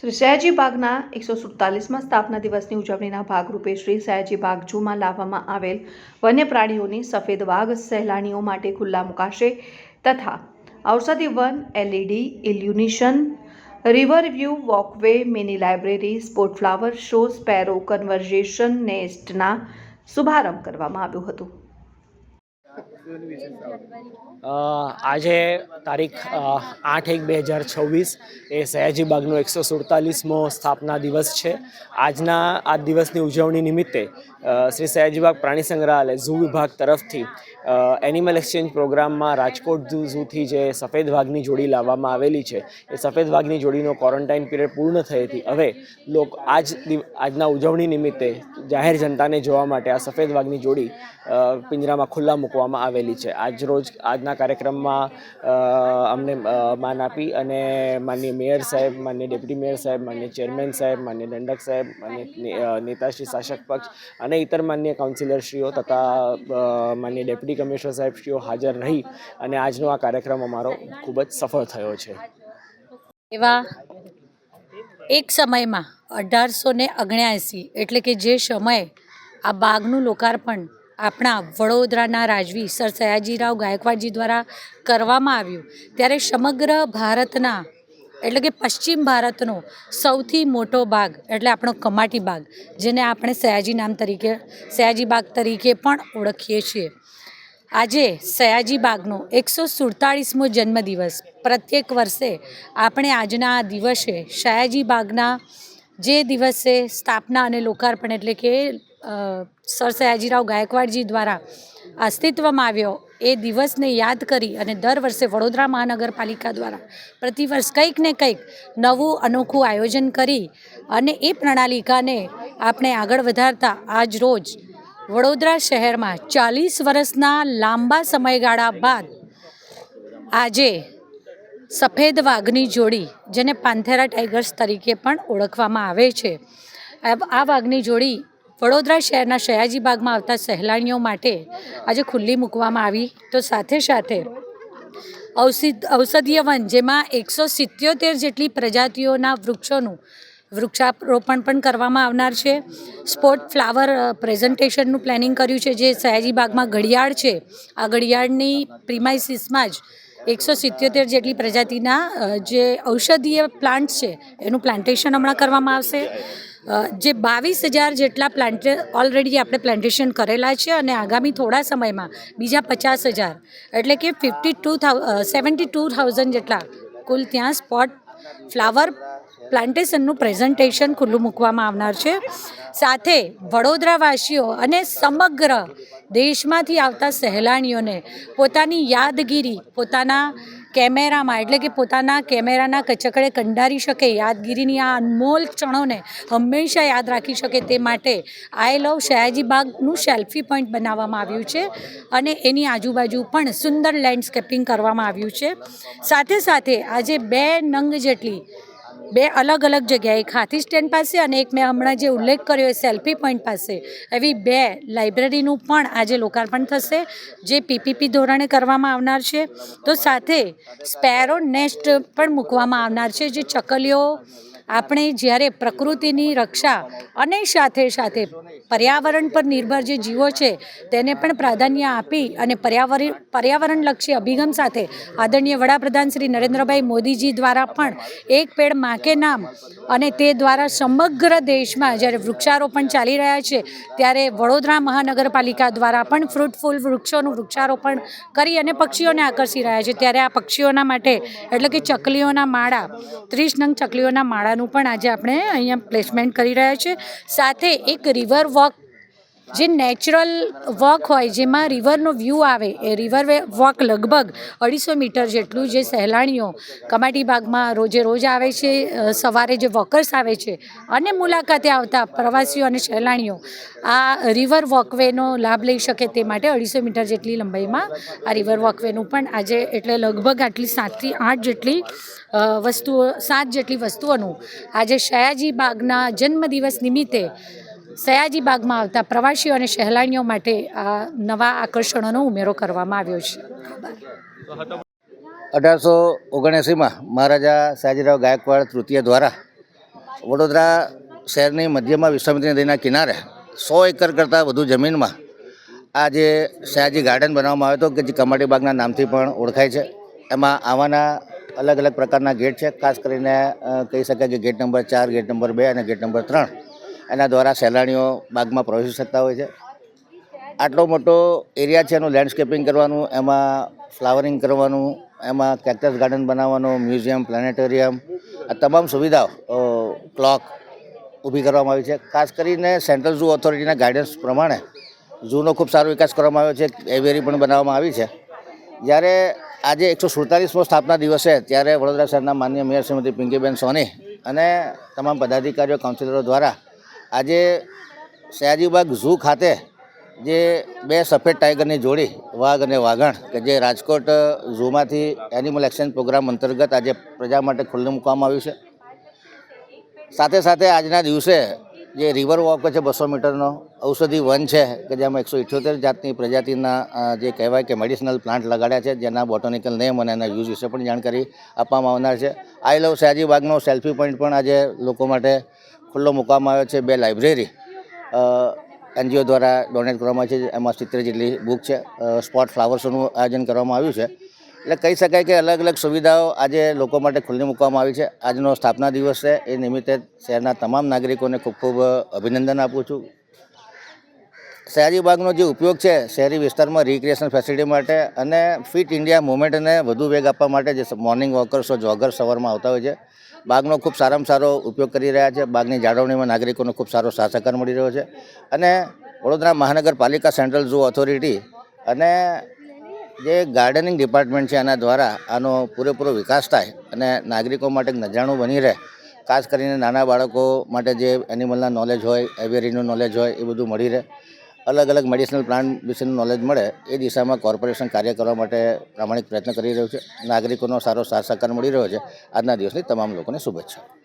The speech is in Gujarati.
શ્રી સયાજી બાગના એકસો સુડતાલીસમાં સ્થાપના દિવસની ઉજવણીના ભાગરૂપે શ્રી સયાજી બાગ જૂમાં લાવવામાં આવેલ વન્ય પ્રાણીઓની સફેદ વાઘ સહેલાણીઓ માટે ખુલ્લા મુકાશે તથા ઔષધિ one LED illumination river view walkway, mini library sport flower show, sparrow conversation નેસ્ટના શુભારંભ કરવામાં આવ્યો હતું. આજે તારીખ આઠ એક બે હજાર છવ્વીસ એ સયાજી બાગનો એકસો સુડતાલીસમો સ્થાપના દિવસ છે. આજના આ દિવસની ઉજવણી નિમિત્તે શ્રી સયાજીબાગ પ્રાણી સંગ્રહાલય ઝૂ વિભાગ તરફથી એનિમલ એક્સચેન્જ પ્રોગ્રામમાં રાજકોટ ઝૂથી જે સફેદ વાઘની જોડી લાવવામાં આવેલી છે, એ સફેદ વાઘની જોડીનો ક્વોરન્ટાઇન પીરિયડ પૂર્ણ થઈ હતી. હવે લોકો, આજ આજના ઉજવણી નિમિત્તે જાહેર જનતાને જોવા માટે આ સફેદ વાઘની જોડી પિંજરામાં ખુલ્લા મૂકવામાં આવેલી છે. આજ રોજ, આજના કાર્યક્રમમાં અમને માન આપી અને માન્ય મેયર સાહેબ માન્ય ડેપ્યુટી મેયર સાહેબ માન્ય ચેરમેન સાહેબ માન્ય દંડક સાહેબ માન્ય નેતાશ્રી, શાસક પક્ષ અને ઇતર માન્ય કાઉન્સિલરશ્રીઓ તથા માન્ય ડેપ્યુટી કમિશનર સાહેબશ્રીઓ હાજર રહી અને આજનો આ કાર્યક્રમ અમારો ખૂબ જ સફળ થયો છે. એવા એક સમયમાં અઢારસો ને એટલે કે જે સમયે આ બાગનું લોકાર્પણ આપણા વડોદરાના રાજવી સર સયાજીરાવ ગાયકવાડજી દ્વારા કરવામાં આવ્યું. ત્યારે સમગ્ર ભારતના, એટલે કે પશ્ચિમ ભારતનો સૌથી મોટો બાગ, એટલે આપણો કમાટી બાગ, જેને આપણે સયાજી નામ તરીકે, સયાજી બાગ તરીકે પણ ઓળખીએ છીએ. આજે સયાજી બાગનો એકસો સુડતાળીસમો જન્મદિવસ. પ્રત્યેક વર્ષે આપણે આજના દિવસે સયાજી બાગના જે દિવસે સ્થાપના અને લોકાર્પણ એટલે કે સર સયાજીરાવ ગાયકવાડજી દ્વારા અસ્તિત્વમાં આવ્યો, એ દિવસને યાદ કરી અને દર વર્ષે વડોદરા મહાનગરપાલિકા દ્વારા પ્રતિવર્ષ કંઈક ને કંઈક નવું અનોખું આયોજન કરી અને એ પ્રણાલિકાને આપણે આગળ વધારતા આજ રોજ વડોદરા શહેરમાં ચાલીસ વર્ષના લાંબા સમયગાળા બાદ આજે સફેદ વાઘની જોડી, જેને પાંથેરા ટાઈગર્સ તરીકે પણ ઓળખવામાં આવે છે. આ વાઘની જોડી વડોદરા શહેરના સયાજી બાગમાં આવતા સહેલાણીઓ માટે આજે ખુલ્લી મૂકવામાં આવી. તો સાથે સાથે ઔષધીય વન, જેમાં એકસો સિત્યોતેર જેટલી પ્રજાતિઓના વૃક્ષોનું વૃક્ષારોપણ પણ કરવામાં આવનાર છે. સ્પોર્ટ ફ્લાવર પ્રેઝન્ટેશનનું પ્લાનિંગ કર્યું છે, જે સયાજી બાગમાં ઘડિયાળ છે. આ ઘડિયાળની પ્રિમાઇસીસમાં જ એકસો સિત્યોતેર જેટલી પ્રજાતિના જે ઔષધીય પ્લાન્ટ છે, એનું પ્લાન્ટેશન હમણાં કરવામાં આવશે. જે બાવીસ હજાર જેટલા પ્લાન્ટ ઓલરેડી આપણે પ્લાન્ટેશન કરેલા છે અને આગામી થોડા સમયમાં બીજા પચાસ હજાર, એટલે કે fifty two thou seventy two thousand જેટલા, કુલ ત્યાં સ્પોટ ફ્લાવર પ્લાન્ટેશનનું પ્રેઝન્ટેશન ખુલ્લું મૂકવામાં આવનાર છે. સાથે વડોદરાવાસીઓ અને સમગ્ર દેશમાંથી આવતા સહેલાણીઓને પોતાની યાદગીરી, પોતાના કેમેરામાં, એટલે કે પોતાના કેમેરાના કચકડે કંડારી શકે, યાદગીરીની આ અનમોલ ક્ષણોને હંમેશા યાદ રાખી શકે તે માટે આઈ લવ સયાજી બાગનું સેલ્ફી પોઈન્ટ બનાવવામાં આવ્યું છે અને એની આજુબાજુ પણ સુંદર લેન્ડસ્કેપિંગ કરવામાં આવ્યું છે. સાથે સાથે આજે બે નંગ જેટલી બે અલગ અલગ જગ્યાએ, એક હાથી સ્ટેન્ડ પાસે અને એક મેં હમણાં જે ઉલ્લેખ કર્યો એ સેલ્ફી પોઈન્ટ પાસે. એવી બે લાઇબ્રેરીનું પણ આજે લોકાર્પણ થશે, જે પીપીપી ધોરણે કરવામાં આવનાર છે. તો સાથે સ્પેરો નેસ્ટ પણ મૂકવામાં આવનાર છે, જે ચકલીઓ આપણે જ્યારે પ્રકૃતિની રક્ષા અને સાથે સાથે પર્યાવરણ પર નિર્ભર જે જીવો છે, તેને પણ પ્રાધાન્ય આપી અને પર્યાવરણ પર્યાવરણલક્ષી અભિગમ સાથે આદરણીય વડાપ્રધાન શ્રી નરેન્દ્રભાઈ મોદીજી દ્વારા પણ એક પેડ માકે નામ અને તે દ્વારા સમગ્ર દેશમાં જ્યારે વૃક્ષારોપણ ચાલી રહ્યા છે, ત્યારે વડોદરા મહાનગરપાલિકા દ્વારા પણ ફ્રૂટફુલ વૃક્ષોનું વૃક્ષારોપણ કરી અને પક્ષીઓને આકર્ષી રહ્યા છે. ત્યારે આ પક્ષીઓના માટે એટલે કે ચકલીઓના માળા, ત્રીસ નંગ ચકલીઓના માળાનું પણ આજે આપણે અહીંયા પ્લેસમેન્ટ કરી રહ્યા છે. સાથે એક રિવર વોક જે નેચરલ વોક હોય, જેમાં રિવરનો વ્યૂ આવે, એ રિવર વોક લગભગ અઢીસો મીટર જેટલું જે સહેલાણીઓ કમાટી બાગમાં રોજે રોજ આવે છે સવારે જે વોકર્સ આવે છે, અને મુલાકાતે આવતા પ્રવાસીઓ અને સહેલાણીઓ, આ રિવર વોકવેનો લાભ લઈ શકે તે માટે અઢીસો મીટર જેટલી લંબાઈમાં આ રિવર વોકવેનું પણ આજે એટલે લગભગ આટલી સાતથી આઠ જેટલી વસ્તુઓ, સાત જેટલી વસ્તુઓનું આજે સયાજી બાગના જન્મદિવસ નિમિત્તે સયાજી બાગમાં આવતા પ્રવાસીઓ અને સહેલાણીઓ માટે આ નવા આકર્ષણોનો ઉમેરો કરવામાં આવ્યો છે. અઢારસો ઓગણએંસીમાં મહારાજા સયાજીરાવ ગાયકવાડ તૃતીય દ્વારા વડોદરા શહેરની મધ્યમાં વિશ્વામિત્રી નદીના કિનારે સો એકર કરતાં વધુ જમીનમાં આ જે સયાજી ગાર્ડન બનાવવામાં આવ્યો હતો કે જે કમાટી બાગના નામથી પણ ઓળખાય છે. એમાં આવાના અલગ અલગ પ્રકારના ગેટ છે. ખાસ કરીને કહી શકાય કે ગેટ નંબર ચાર, ગેટ નંબર બે અને ગેટ નંબર ત્રણ એના દ્વારા સહેલાણીઓ બાગમાં પ્રવેશી શકતા હોય છે. આટલો મોટો એરિયા છે એનું લેન્ડસ્કેપિંગ કરવાનું, એમાં ફ્લાવરિંગ કરવાનું, એમાં કેક્ટસ ગાર્ડન બનાવવાનું મ્યુઝિયમ પ્લાનેટોરિયમ આ તમામ સુવિધાઓ ક્લોક ઊભી કરવામાં આવી છે. ખાસ કરીને સેન્ટ્રલ ઝૂ ઓથોરિટીના ગાઈડન્સ પ્રમાણે ઝૂનો ખૂબ સારો વિકાસ કરવામાં આવ્યો છે. એવેરી પણ બનાવવામાં આવી છે. જ્યારે આજે એકસો સુડતાલીસમો સ્થાપના દિવસે ત્યારે વડોદરા શહેરના માન્ય મેયર શ્રીમતી પિંકીબેન સોની અને તમામ પદાધિકારીઓ કાઉન્સિલરો દ્વારા આજે સયાજીબાગ ઝૂ ખાતે જે બે સફેદ ટાઈગરની જોડી, વાઘ અને વાઘણ, કે જે રાજકોટ ઝૂમાંથી એનિમલ એક્સચેન્જ પ્રોગ્રામ અંતર્ગત આજે પ્રજા માટે ખુલ્લું મૂકવામાં આવ્યું છે. સાથે સાથે આજના દિવસે જે રિવર વોક છે બસો મીટરનો. ઔષધિ વન છે, કે જેમાં એકસો ઇઠ્યોતેર જાતની પ્રજાતિના જે કહેવાય કે મેડિસિનલ પ્લાન્ટ લગાડ્યા છે, જેના બોટોનિકલ નેમ અને એના યુઝ વિશે પણ જાણકારી આપવામાં આવનાર છે. આઈ લવ બાગનો સેલ્ફી પોઈન્ટ પણ આજે લોકો માટે ખુલ્લો મૂકવામાં આવ્યો છે. બે લાઇબ્રેરી એનજીઓ દ્વારા ડોનેટ કરવામાં આવી છે. એમાં સિત્તેર જેટલી બુક છે. સ્પોટ ફ્લાવર્સોનું આયોજન કરવામાં આવ્યું છે. એટલે કહી શકાય કે અલગ અલગ સુવિધાઓ આજે લોકો માટે ખુલ્લી મૂકવામાં આવી છે. આજનો સ્થાપના દિવસ છે. એ નિમિત્તે શહેરના તમામ નાગરિકોને ખૂબ ખૂબ અભિનંદન આપું છું. શહેરી બાગનો જે ઉપયોગ છે શહેરી વિસ્તારમાં રિક્રિએશન ફેસિલિટી માટે અને ફિટ ઇન્ડિયા મુવમેન્ટને વધુ વેગ આપવા માટે જે મોર્નિંગ વોકર્સો જોગર સવારમાં આવતા હોય છે બાગનો ખૂબ સારામાં સારો ઉપયોગ કરી રહ્યા છે. બાગની જાળવણીમાં નાગરિકોનો ખૂબ સારો સાથ સહકાર મળી રહ્યો છે. અને વડોદરા મહાનગરપાલિકા સેન્ટ્રલ ઝૂ ઓથોરિટી અને જે ગાર્ડનિંગ ડિપાર્ટમેન્ટ છે એના દ્વારા આનો પૂરેપૂરો વિકાસ થાય અને નાગરિકો માટે નજાણું બની રહે, ખાસ કરીને નાના બાળકો માટે જે એનિમલના નોલેજ હોય એવેરીનું નોલેજ હોય, એ બધું મળી રહે. અલગ અલગ મેડિસિનલ પ્લાન્ટ વિશેનું નોલેજ મળે, એ દિશામાં કોર્પોરેશન કાર્ય કરવા માટે પ્રામાણિક પ્રયત્ન કરી રહ્યું છે. નાગરિકોનો સારો સાથ સહકાર મળી રહ્યો છે. આજના દિવસની તમામ લોકોને શુભેચ્છા